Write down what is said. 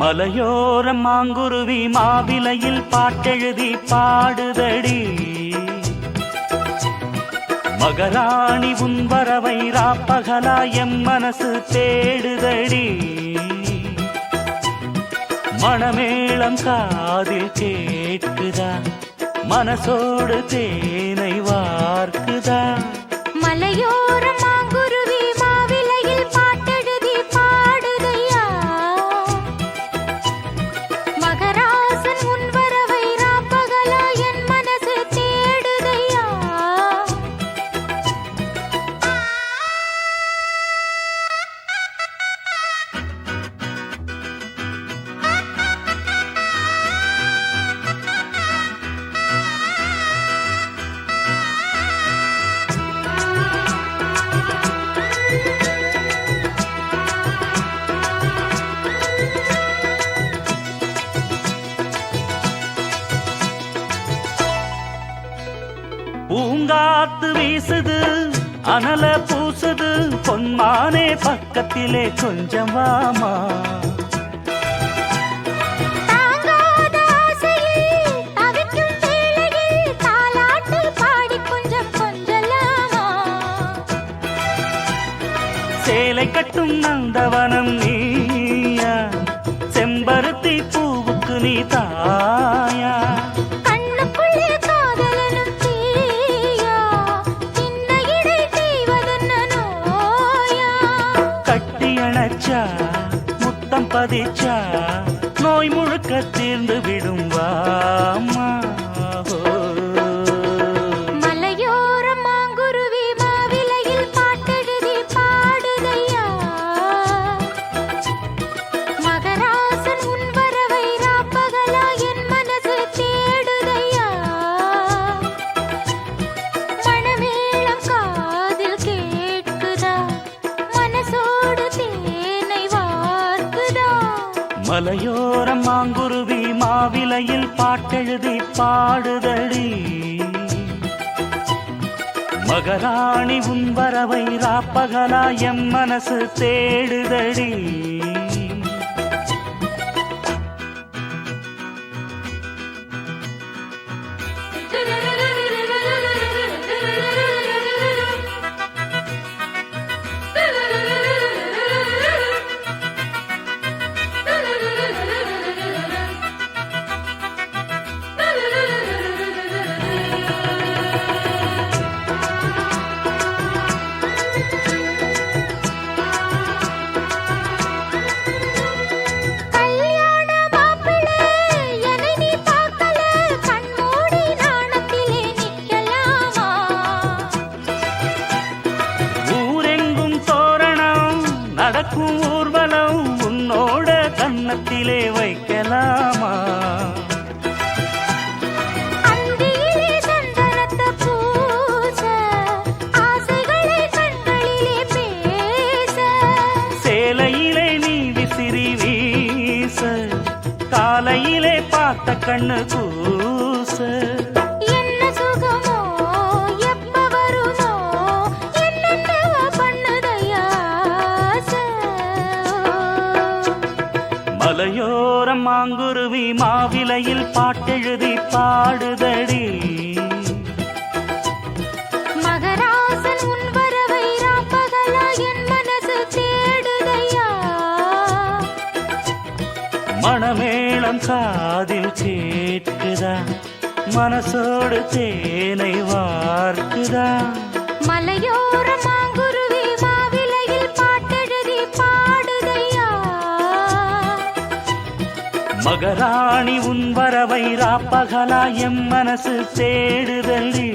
மலையோர மாங்குருவி மாவிலையில் பாட்டெழுதி பாடுதடி. மகராணி உன் வரவை ராப்பகலா எம் மனசு தேடுதடி. மணமேளம் காதில் கேட்குதா? மனசோடு தேனை வார்க்குதா? மலையோர பூங்காத்து வீசுது அனல பூசுது பொன்மானே பக்கத்திலே கொஞ்சம் வாமா. சேலை கட்டும் நந்தவனம் நீயா நினைச்சா முத்தம் பதிச்சா நோய் முழுக்க தீர்ந்து விடும் வாமா. மலையோரம் மாங்குருவி மாவிலையில் பாட்டெழுதி பாடுதடி. மகராணி உன் வரவை ராப்பகலா எம் மனசு தேடுதடி. நடக்கும் ஊர்வலம் உன்னோட கன்னத்திலே வைக்கலாமா? சேலையிலே நீ விசிறி வீச காலையிலே பார்த்த கண்ணு கூச மலையோரம் மாங்குருவி மாவிலையில் பாட்டெழுதி பாடுதடி. மகராசன் உன் வரவை ராப்பகலா என் மனசு தேடுதையா? மணமேளம் காதில் கேட்குதா? மனசோடு தேனை வார்க்குதா? மலையோர மாங்குருவி மகராணி உன் வரவை ராப்பகலா எம் மனசு தேடுதடி